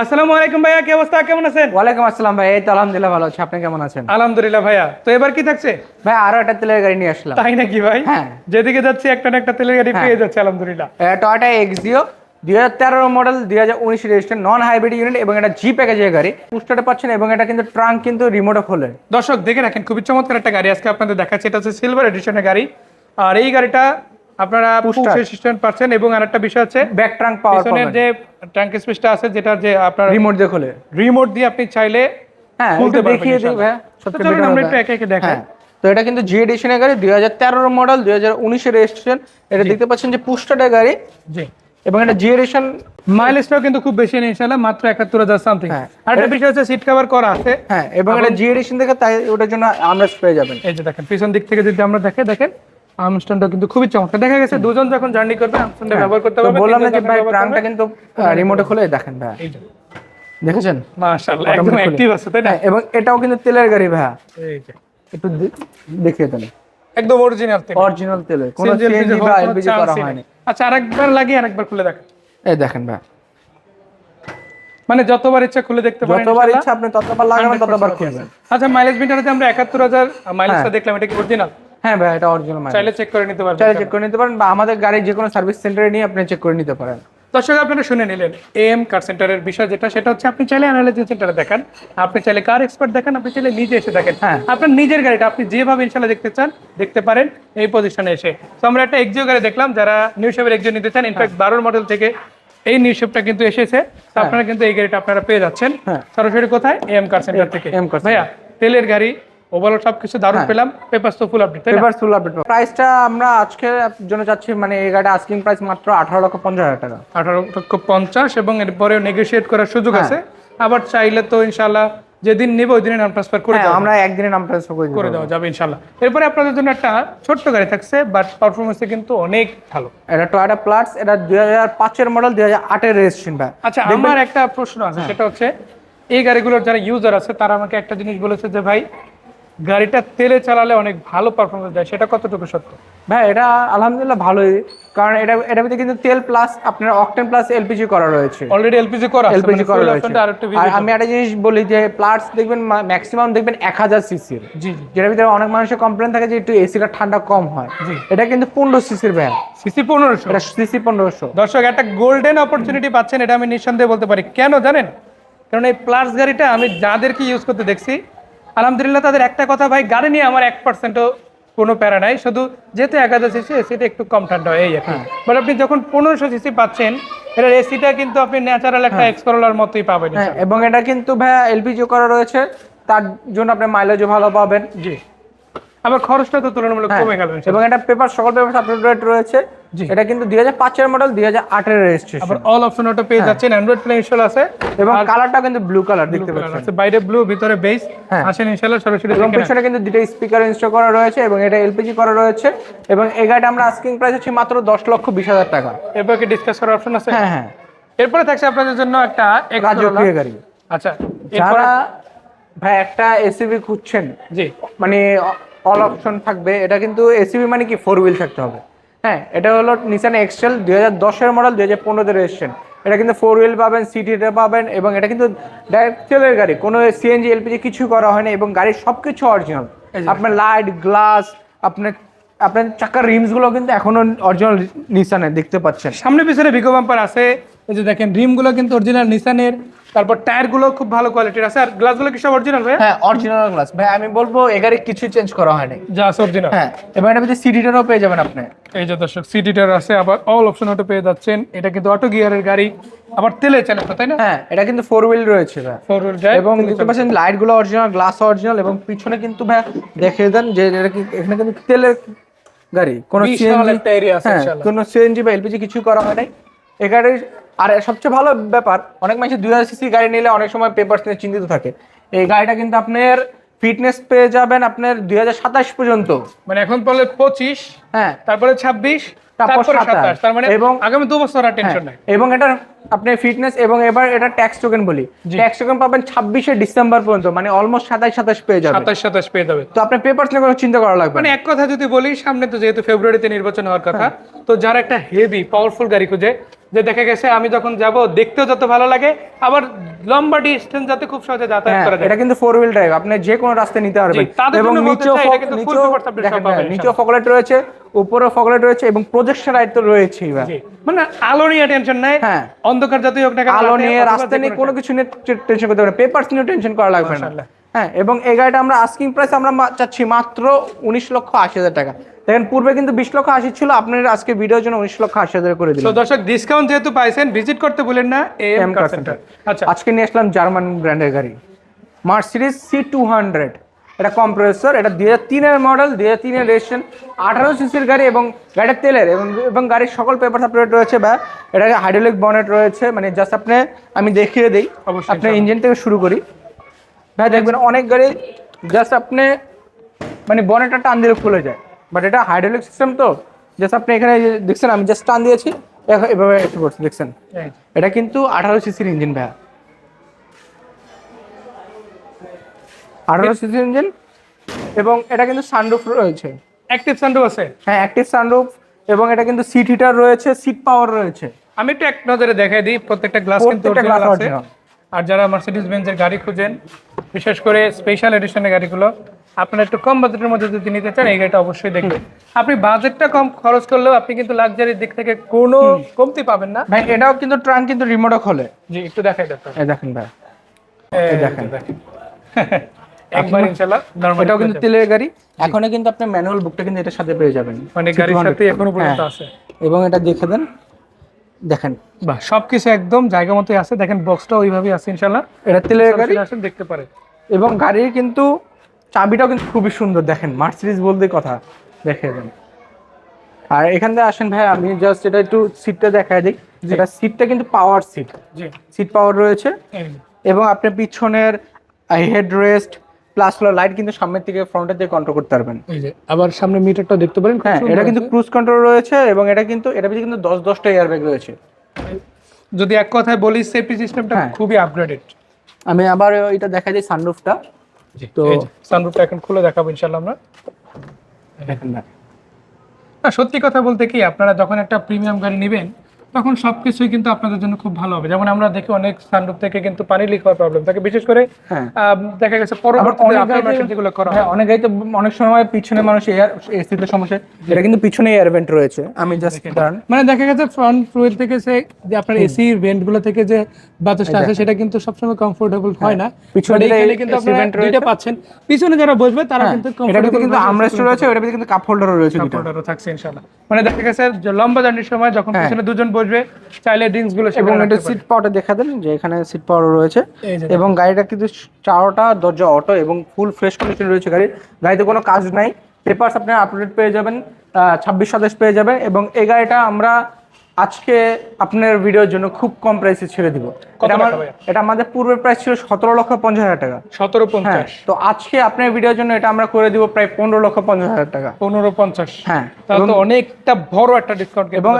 আসসালামু আলাইকুম ভাইয়া কি অবস্থা? কেমন আছেন? ওয়ালাইকুম আসসালাম ভাই এই তো আলহামদুলিল্লাহ ভালো আছি। আপনি কেমন আছেন? আলহামদুলিল্লাহ ভাইয়া। তো এবার কি থাকছে? ভাই আরও একটা তেলের গাড়ি নিয়ে আসলাম। তাই নাকি ভাই? হ্যাঁ। যেদিকে যাচ্ছি একটা না একটা তেলের গাড়ি হ্যাঁ। পেয়ে যাচ্ছে আলহামদুলিল্লাহ। টয়টা এক্সিও দুই হাজার তেরো মডেল দুই হাজার উনিশ রেজিস্টার নন হাইব্রিড ইউনিট এবং এটা জি প্যাকেজের গাড়ি। পুস্টারে পাচ্ছেন এবং এটা কিন্তু ট্রাঙ্ক কিন্তু রিমোটে খোলে। দর্শক দেখে রাখেন খুবই চমৎকার একটা গাড়ি আজকে আপনাদের দেখাচ্ছে। এটা হচ্ছে সিলভার এডিশনের গাড়ি। আর এই গাড়িটা আপনারা অ্যাসিস্ট্যান্ট পাচ্ছেন এবং আরেকটা বিষয় হচ্ছে ব্যাক ট্রাঙ্ক পাওয়ার পিছনের যে ট্যাঙ্ক স্পেসটা আছে যেটা যে আপনার রিমোট দিয়ে খোলে। রিমোট দিয়ে আপনি চাইলে হ্যাঁ খুলতে পারবেন দেখিয়ে দিই। ভাই চলুন আমরা একটু একে একে দেখাই। হ্যাঁ তো এটা কিন্তু জি এডিশনের গাড়ি দুই হাজার তেরোর মডেল দুই হাজার উনিশের রেজিস্ট্রেশন এটা দেখতে পাচ্ছেন যে পুস্টারের গাড়ি। জি। এবং এটা জি এডিশন মাইলেজটাও কিন্তু খুব বেশি নেই ইনশাআল্লাহ মাত্র একাত্তর হাজার সামথিং হ্যাঁ। আর একটা বিষয় হচ্ছে সিট কভার করা আছে। হ্যাঁ এবং এটা জি এডিশন দেখে তাই ওটার জন্য আমরা পেয়ে যাবেন। এই যে দেখেন পিছন দিক থেকে যদি আমরা দেখে দেখেন। আর্মস্ট্যান্ডটা কিন্তু খুবই চমৎকার। দেখা গেছে দুজন যখন জার্নি করবে আর্মস্ট্যান্ডটা ব্যবহার করতে হ্যাঁ। পারবে বললাম না যে ভাই কিন্তু রিমোটে খুলে দেখেন ভাই দেখেছেন? মাশাআল্লাহ একদম অ্যাক্টিভ আছে তাই না? হ্যাঁ, এবং এটাও কিন্তু তেলের গাড়ি যে একটু দেখিয়ে দেন। একদম অরিজিনাল তেল। অরিজিনাল তেলের। কোনো সিএনজি বা এলপিজি করা হয়নি। আচ্ছা আরেকবার লাগিয়ে আরেকবার খুলে দেখেন। এই দেখেন ভাই মানে যতবার ইচ্ছা খুলে দেখতে পারেন যতবার ইচ্ছা আপনি ততবার লাগাবেন ততবার খুলবেন। আচ্ছা মাইলেজ মিটারে আমরা একাত্তর হাজার মাইলেজটা দেখলাম এটা কি অরিজিনাল হ্যাঁ ভাই এটা অরিজিনাল মাইল চাইলে চেক করে নিতে পারবেন চাইলে চেক করে নিতে পারেন বা আমাদের গাড়ির যে কোনো সার্ভিস সেন্টারে নিয়ে আপনি চেক করে নিতে পারেন। দর্শক আপনারা শুনে নিলেন এম কার সেন্টারের বিষয় যেটা সেটা হচ্ছে আপনি চাইলে অ্যানালাইজিস সেন্টারে দেখেন আপনি চাইলে কার এক্সপার্ট দেখেন আপনি চাইলে নিজে এসে দেখেন। হ্যাঁ। আপনার নিজের গাড়িটা আপনি যেভাবে ইনশাল্লাহ দেখতে চান দেখতে পারেন এই পজিশনে এসে। তো আমরা একটা এক্সিও গাড়ি দেখলাম যারা নিউ শেপের এক্সিও নিতে চান ইনফ্যাক্ট বারোর মডেল থেকে এই নিউ শেপটা কিন্তু এসেছে। তো আপনারা কিন্তু এই গাড়িটা আপনারা পেয়ে যাচ্ছেন। হ্যাঁ। সরাসরি কোথায়? এম কার সেন্টার থেকে। AM car ভাইয়া তেলের গাড়ি ওভারঅল সবকিছু দারুণ পেলাম। পেপার তো full update paper full update প্রাইসটা আমরা আজকে জন্য চাচ্ছি মানে এই গাড়িটা আস্কিং প্রাইস মাত্র আঠারো লক্ষ পঞ্চাশ হাজার টাকা। আঠারো লক্ষ পঞ্চাশ এবং এরপরেও নেগোশিয়েট করার সুযোগ হ্যাঁ। আছে। আবার চাইলে তো ইনশাল্লাহ যেদিন নেবে ওই দিনে নাম ট্রান্সফার করে হ্যাঁ দেওয়া আমরা একদিনে নাম ট্রান্সফার করে করে দেওয়া যাবে ইনশাল্লাহ এরপরে আপনাদের জন্য একটা ছোট্ট গাড়ি থাকছে বাট পারফরমেন্সে কিন্তু অনেক ভালো। এটা টয়োটা প্লাস এটা দুই হাজার পাঁচের মডেল দুই হাজার আটের রেজিস্ট্রেশন ভাই। আচ্ছা আমার একটা প্রশ্ন আছে হ্যাঁ। সেটা হচ্ছে এই গাড়িগুলোর যারা ইউজার আছে তারা আমাকে একটা জিনিস বলেছে যে ভাই গাড়িটা তেলে চালালে অনেক ভালো পারফরমেন্স দেয় সেটা কতটুকু সত্য? ভাই এটা আলহামদুলিল্লাহ ভালোই কারণ এটা এটা ভিতরে কিন্তু তেল প্লাস আপনার অকটেন প্লাস এলপিজি করা রয়েছে। অলরেডি এলপিজি করা আছে এলপিজি মানে করা রয়েছে। আর আমি একটা জিনিস বলি যে প্লাস দেখবেন ম্যাক্সিমাম দেখবেন এক হাজার সিসির জি যেটার ভিতরে অনেক মানুষের কমপ্লেন থাকে যে একটু এসিটা ঠান্ডা কম হয়। এটা কিন্তু পনেরো সিসির ভ্যান সিসি পনেরোশো? এটা সিসি পনেরোশো। দর্শক একটা গোল্ডেন অপরচুনিটি পাচ্ছেন এটা আমি নিঃসন্দেহে বলতে পারি। কেন জানেন? কারণ এই প্লাস গাড়িটা আমি যাদেরকে ইউজ করতে দেখছি আলহামদুলিল্লাহ তাদের একটা কথা ভাই গাড়ি নিয়ে আমার এক পার্সেন্টও কোনো প্যারা নাই। শুধু যেহেতু একাদশ সিসি এসিটা একটু কম ঠান্ডা হয় এই আর হ্যাঁ। বাট আপনি যখন পনেরোশো সিসি পাচ্ছেন এটার এসিটা কিন্তু আপনি ন্যাচারাল একটা এক্সপ্লোরার মতোই পাবেন হ্যাঁ এবং এটা কিন্তু ভাইয়া এলপিজি করা রয়েছে। তার জন্য আপনি মাইলেজও ভালো পাবেন। জি। আবার খরচটা তো তুলনামূলক হ্যাঁ, কমে গেল এবং এটা পেপার সকল পেপার আপডেট রয়েছে। এটা কিন্তু দুই হাজার পাঁচের মডেল দুই হাজার আটের রেজিস্ট্রেশন আবার অল অপশন ওটা পেয়ে যাচ্ছেন অ্যান্ড্রয়েড প্লে ইনস্টল আছে। এবং কালারটা কিন্তু ব্লু কালার দেখতে পাচ্ছেন। আছে বাইরে ব্লু ভিতরে বেস হ্যাঁ। আসেন ইনশাআল্লাহ সরাসরি এবং পিছনে কিন্তু দুটো স্পিকার ইনস্টল করা রয়েছে এবং এটা এলপিজি করা রয়েছে। এবং এই গাড়িটা আমরা আস্কিং প্রাইস হচ্ছে মাত্র দশ লক্ষ বিশ হাজার টাকা। এরপর কি ডিসকাস করার অপশন আছে? হ্যাঁ হ্যাঁ। এরপরে থাকছে আপনাদের জন্য একটা রাজকীয় গাড়ি। আচ্ছা যারা ভাই একটা এসিবি খুঁজছেন জি। মানে অল অপশন থাকবে। এটা কিন্তু এসিবি মানে কি? ফোর হুইল থাকতে হবে। হ্যাঁ এটা হলো নিসান এক্সেল দুই হাজার দশের মডেল দুই হাজার পনেরোতে রেজিস্ট্রেশন এটা কিন্তু ফোর হুইল পাবেন সিটিতে পাবেন এবং এটা কিন্তু ডাইরেক্ট তেলের গাড়ি। কোনো সিএনজি এলপিজি কিছু করা হয়নি এবং গাড়ির সব কিছু অরিজিনাল আপনার লাইট গ্লাস আপনার আপনার চাকার রিমসগুলো কিন্তু এখনও অরিজিনাল নিসানের দেখতে পাচ্ছেন। সামনে পিছনে ভিগো বাম্পার আছে। এই যে দেখেন রিমগুলো কিন্তু অরিজিনাল নিসানের তারপর টায়ারগুলো খুব ভালো কোয়ালিটির আছে। আর গ্লাসগুলো কি সব অরিজিনাল ভাই হ্যাঁ অরিজিনাল গ্লাস ভাই আমি বলব এ গাড়ি কিছু চেঞ্জ করা হয়নি। যা অরিজিনাল হ্যাঁ এবং এটা ভিতরে সিডিটারও পেয়ে যাবেন আপনি। এই যে দর্শক সিটিটার আছে আবার অল অপশন অটো পেয়ে যাচ্ছেন। এটা কিন্তু অটো গিয়ারের গাড়ি আবার তেলে চলে তাই না? হ্যাঁ এটা কিন্তু ফোর হুইল রয়েছে ভাই ফোর হুইল ড্রাইভ এবং দেখতে পাচ্ছেন লাইটগুলো অরিজিনাল গ্লাস অরিজিনাল এবং পিছনে কিন্তু ভাই দেখে দেন যে এটা কি এখানে কিন্তু তেলের গাড়ি। কোনো সিএনজি ইনশাআল্লাহ। কোনো সিএনজি বা এলপিজি কিছু করা হয় নাই। এই গাড়ির আর সবচেয়ে ভালো ব্যাপার অনেক মানুষ দুই হাজার সিসি গাড়ি নিলে অনেক সময় পেপার নিয়ে চিন্তিত থাকে। এই গাড়িটা কিন্তু আপনার ফিটনেস পেয়ে যাবেন আপনার দুই হাজার সাতাশ পর্যন্ত। মানে এখন বলে পঁচিশ হ্যাঁ। তারপরে ছাব্বিশ তারপর তারপরে 27 সাতাশ। তার মানে এবং- আগামী দু বছর আর টেনশন নাই। এবং এটা আপনার ফিটনেস এবং এবার এটা ট্যাক্স টোকেন বলি। ট্যাক্স টোকেন পাবেন ছাব্বিশে ডিসেম্বর পর্যন্ত মানে অলমোস্ট সাতাশ সাতাশ পেয়ে যাবেন সাতাশ সাতাশ পেয়ে যাবে। তো আপনার পেপার নিয়ে কোনো চিন্তা করা লাগবে মানে এক কথা যদি বলি সামনে তো যেহেতু ফেব্রুয়ারিতে নির্বাচন হওয়ার কথা তো যারা একটা হেভি পাওয়ারফুল গাড়ি খুঁজে যে দেখা গেছে আমি যখন যাব দেখতেও যত ভালো লাগে আবার লম্বা ডিস্টেন্স যাতে খুব সহজে যাতায়াত হ্যাঁ, করা যায়। এটা কিন্তু ফোর হুইল ড্রাইভ আপনি যে কোনো রাস্তায় নিতে পারবেন। এবং নিচেও নিচেও ফকলেট রয়েছে উপরে ফকলেট রয়েছে এবং প্রজেকশন লাইট তো রয়েছেই মানে আলো নিয়ে টেনশন নাই হ্যাঁ। অন্ধকার যতই হোক না কেন আলো নিয়ে অথবা রাস্তা নিয়ে কোনো কিছু নিয়ে টেনশন করতে পারবেন পেপারস নিয়ে টেনশন করা লাগবে না। হ্যাঁ এবং এই গাড়িটা আমরা আস্কিং প্রাইস আমরা চাচ্ছি মাত্র উনিশ লক্ষ আশি হাজার টাকা। দেখেন পূর্বে কিন্তু বিশ লক্ষ আশি ছিল আপনার আজকে ভিডিওর জন্য উনিশ লক্ষ আশি হাজার করে তো দিলাম দর্শক ডিসকাউন্ট যেহেতু পাইছেন ভিজিট করতে বলেন না এম কার সেন্টার আচ্ছা। আজকে নিয়ে আসলাম জার্মান ব্র্যান্ডের গাড়ি। মার্সিডিজ সি টু হান্ড্রেড এটা কম্প্রেসর এটা দুই হাজার তিনের মডেল দুই হাজার তিনের রেজিস্ট্রেশন আঠারো সিসির গাড়ি এবং গাড়িটা তেলের এবং এবং গাড়ির সকল পেপার আপডেট রয়েছে বা এটা হাইড্রোলিক বনেট রয়েছে মানে জাস্ট আপনি আমি দেখিয়ে দিই। অবশ্যই, আপনি ইঞ্জিন থেকে শুরু করি। ভাই দেখবেন অনেক গাড়ি জাস্ট আপনি মানে বনেটটা টান দিলে খুলে যায়। বাট এটা হাইড্রোলিক সিস্টেম তো জাস্ট আপনি এখানে দেখছেন আমি জাস্ট টান দিয়েছি এভাবে একটু করছি দেখছেন? এটা কিন্তু আঠারো সিসির ইঞ্জিন ভাইয়া। আঠারো সিসির ইঞ্জিন এবং এটা কিন্তু সানরুফ রয়েছে। অ্যাক্টিভ সানরুফ আছে? হ্যাঁ অ্যাক্টিভ সানরুফ এবং এটা কিন্তু সিট হিটার রয়েছে সিট পাওয়ার রয়েছে। আমি একটু এক নজরে দেখাই দিই প্রত্যেকটা গ্লাস কিন্তু। আর যারা মার্সিডিজ বেঞ্জের গাড়ি খুঁজেন বিশেষ করে স্পেশাল এডিশনের গাড়িগুলো। আপনারা একটু কম বাজেটের মধ্যে যদি নিতে চান এই গাড়িটা অবশ্যই দেখবেন। আপনি বাজেটটা কম খরচ করলেও আপনি কিন্তু লাক্সারির দিক থেকে কোনো কমতি পাবেন না। ভাই এটাও কিন্তু ট্রাঙ্ক কিন্তু রিমোটও খোলে। জি একটু দেখাই দেখো এই দেখেন ভাই। এই দেখেন। একবার ইনশাআল্লাহ এটাও কিন্তু তেলের গাড়ি। এখনও কিন্তু আপনি ম্যানুয়াল বুকটা কিন্তু এটার সাথে পেয়ে যাবেন। মানে গাড়ির সাথে এখনও পর্যন্ত। আছে। এবং এটা দেখে দেন দেখেন। বাহ সবকিছু একদম জায়গা মতোই আছে। দেখেন বক্সটা ওইভাবেই আছে ইনশাআল্লাহ। এটা তেলের গাড়ি। আসেন দেখতে পারেন এবং গাড়ির কিন্তু চাবিটাও কিন্তু খুবই সুন্দর। দেখেন মার্সিডিজ বলতে কথা। দেখে দেন। আর এখান থেকে আসেন ভাই আমি জাস্ট এটা একটু সিটটা দেখায় দিই। যেটা সিটটা কিন্তু পাওয়ার সিট জি। সিট পাওয়ার রয়েছে। এবং আপনি পিছনের হেড রেস্ট প্লাস হলো লাইট কিন্তু সামনের থেকে ফ্রন্টের দিকে কন্ট্রোল করতে পারবেন। এই যে আবার সামনে মিটারটা দেখতে পারেন হ্যাঁ এটা কিন্তু ক্রুজ কন্ট্রোল রয়েছে এবং এটা কিন্তু এটা কিন্তু দশ দশটা এয়ারব্যাগ রয়েছে। যদি এক কথায় বলি সেফটি সিস্টেমটা হ্যাঁ। খুবই আপগ্রেডেড আমি আবার এটা দেখা যায় সানরুফটা তো সানরুফটা এখন খুলে দেখাবো ইনশাআল্লাহ আমরা। দেখেন না। সত্যি কথা বলতে কি আপনারা যখন একটা প্রিমিয়াম গাড়ি নেবেন তখন সবকিছুই কিন্তু আপনাদের জন্য খুব ভালো হবে। যেমন আমরা দেখি অনেক সানরুফ থেকে কিন্তু পানি লিক হওয়ার প্রবলেম থাকে বিশেষ করে হ্যাঁ। দেখা গেছে অনেক গাড়িতে- হয়। হ্যাঁ, অনেক সময় পিছনে মানুষ এয়ার এসিতে সমস্যা। এটা কিন্তু পিছনে এয়ার ভেন্ট রয়েছে। আমি জাস্ট মানে দেখা গেছে ফ্রন্ট ফুয়েল থেকে সে যে আপনার এসি ভেন্টগুলো থেকে যে বাতাসটা আসে সেটা কিন্তু সবসময় কমফোর্টেবল হয় না। পিছনে কিন্তু আপনারা দুইটা পাচ্ছেন। পিছনে যারা বসবে তারা কিন্তু এটা কিন্তু আমরেস্ট রয়েছে ওটার ভিতরে কিন্তু কাপ হোল্ডারও রয়েছে দুটো কমফোর্টারও থাকছে ইনশাআল্লাহ। মানে দেখা গেছে লম্বা জার্নির সময় যখন হ্যাঁ। পিছনে দুজন বসবে চাইলে ড্রিঙ্কসগুলো এবং একটা এটা সিট পাওয়ারটা দেখা দেন যে এখানে সিট পাওয়ার রয়েছে। এবং গাড়িটা কিন্তু চারোটা দরজা অটো এবং ফুল ফ্রেশ কন্ডিশন রয়েছে গাড়ির। গাড়িতে কোনো কাজ নাই। পেপারস আপনি আপডেট পেয়ে যাবেন ছাব্বিশ সাতাশ পেয়ে যাবেন এবং এই গাড়িটা আমরা আজকে আপনার ভিডিওর জন্য খুব কম প্রাইসে ছেড়ে দিব। এটা আমাদের পূর্বের প্রাইস ছিল সতেরো লক্ষ পঞ্চাশ হাজার টাকা। সতেরো হ্যাঁ পঞ্চাশ। তো আজকে আপনার ভিডিওর জন্য এটা আমরা করে দিব প্রায় পনেরো লক্ষ পঞ্চাশ হাজার টাকা। পনেরো পঞ্চাশ। হ্যাঁ তাহলে তো অনেকটা বড় একটা ডিসকাউন্ট এবং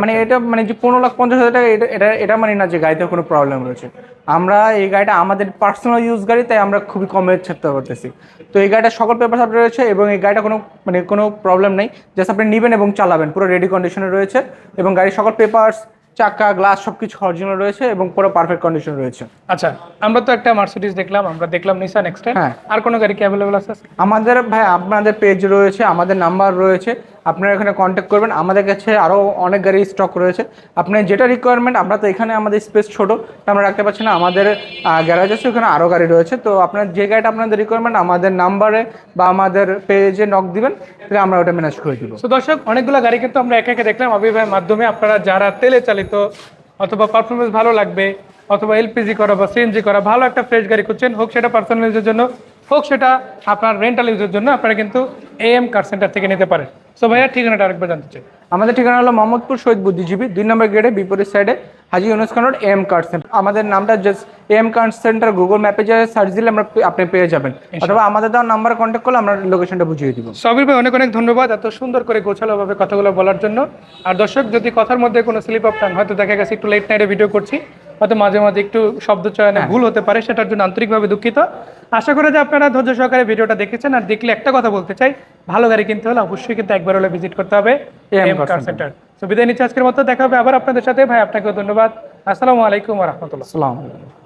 মানে এটা মানে যে পনেরো লাখ পঞ্চাশ হাজার টাকা এটা এটা মানে না যে গাড়িতে কোনো প্রবলেম রয়েছে। আমরা এই গাড়িটা আমাদের পার্সোনাল ইউজ গাড়ি তাই আমরা খুবই কমে ছাড়তে পারতেছি। তো এই গাড়িটা সকল পেপার সাপ রয়েছে এবং এই গাড়িটা কোনো মানে কোনো প্রবলেম নেই। জাস্ট আপনি নেবেন এবং চালাবেন পুরো রেডি কন্ডিশনে রয়েছে এবং গাড়ির সকল পেপার্স চাকা গ্লাস সব কিছু অরিজিনাল রয়েছে এবং পুরো পারফেক্ট কন্ডিশন রয়েছে। আচ্ছা আমরা তো একটা মার্সিডিজ দেখলাম আমরা দেখলাম নিসান এক্সটেন হ্যাঁ। আর কোনো গাড়ি কি অ্যাভেলেবল আছে? আমাদের ভাই আপনাদের পেজ রয়েছে আমাদের নাম্বার রয়েছে। আপনারা এখানে কন্ট্যাক্ট করবেন। আমাদের কাছে আরও অনেক গাড়ি স্টক রয়েছে। আপনার যেটা রিকোয়ারমেন্ট আমরা তো এখানে আমাদের স্পেস ছোটো আমরা রাখতে পারছি না। আমাদের গ্যারাজ আছে, ওখানে আরও গাড়ি রয়েছে। তো আপনার যে গাড়িটা আপনাদের রিকোয়ারমেন্ট আমাদের নাম্বারে বা আমাদের পেজে নক দিবেন, তাহলে আমরা ওটা ম্যানেজ করে দিব। তো দর্শক, অনেকগুলো গাড়ি কিন্তু আমরা একে একে দেখলাম। ভাইয়ের মাধ্যমে আপনারা যারা তেলে চালিত অথবা পারফরমেন্স ভালো লাগবে, অথবা এলপিজি করা বা সিএনজি করা ভালো একটা ফ্রেশ গাড়ি করছেন হোক সেটা পার্সোনাল ইউজের জন্য হোক সেটা আপনার রেন্টাল ইউজের জন্য আপনারা কিন্তু এএম কার সেন্টার থেকে নিতে পারেন। সো ভাইয়া ঠিকানাটা আরেকবার জানতে চাই। আমাদের ঠিকানা হলো মোহাম্মদপুর শহীদ বুদ্ধিজীবী দুই নম্বর গেটে বিপরীত সাইডে হাজি ইউনুস খানোর এম কার্ড সেন্টার আমাদের নামটা just M card centre Google ম্যাপে যে সার্চ দিলে আমরা আপনি পেয়ে যাবেন। অথবা আমাদের দেওয়ার নাম্বার কন্ট্যাক্ট করলে আমরা লোকেশনটা বুঝিয়ে দিব। সবির ভাই অনেক অনেক ধন্যবাদ এত সুন্দর করে গোছালোভাবে কথাগুলো বলার জন্য। আর দর্শক যদি কথার মধ্যে কোনো স্লিপ অফ টান হয়তো দেখা গেছে একটু লেট নাইটে ভিডিও করছি। হয়তো মাঝে মাঝে একটু শব্দ চয়নে ভুল হতে পারে সেটার জন্য আন্তরিকভাবে দুঃখিত। আশা করি যে আপনারা ধৈর্য সহকারে ভিডিওটা দেখেছেন। আর দেখলে একটা কথা বলতে চাই ভালো গাড়ি কিনতে হলে অবশ্যই কিন্তু একবার হলে ভিজিট করতে হবে AM এম কার সেন্টার তো বিদায় নিচ্ছে আজকের মতো দেখা হবে আবার আপনাদের সাথে। ভাই আপনাকেও ধন্যবাদ। আসসালামু আলাইকুম রহমতুল্লাহ। আসসালামু আলাইকুম।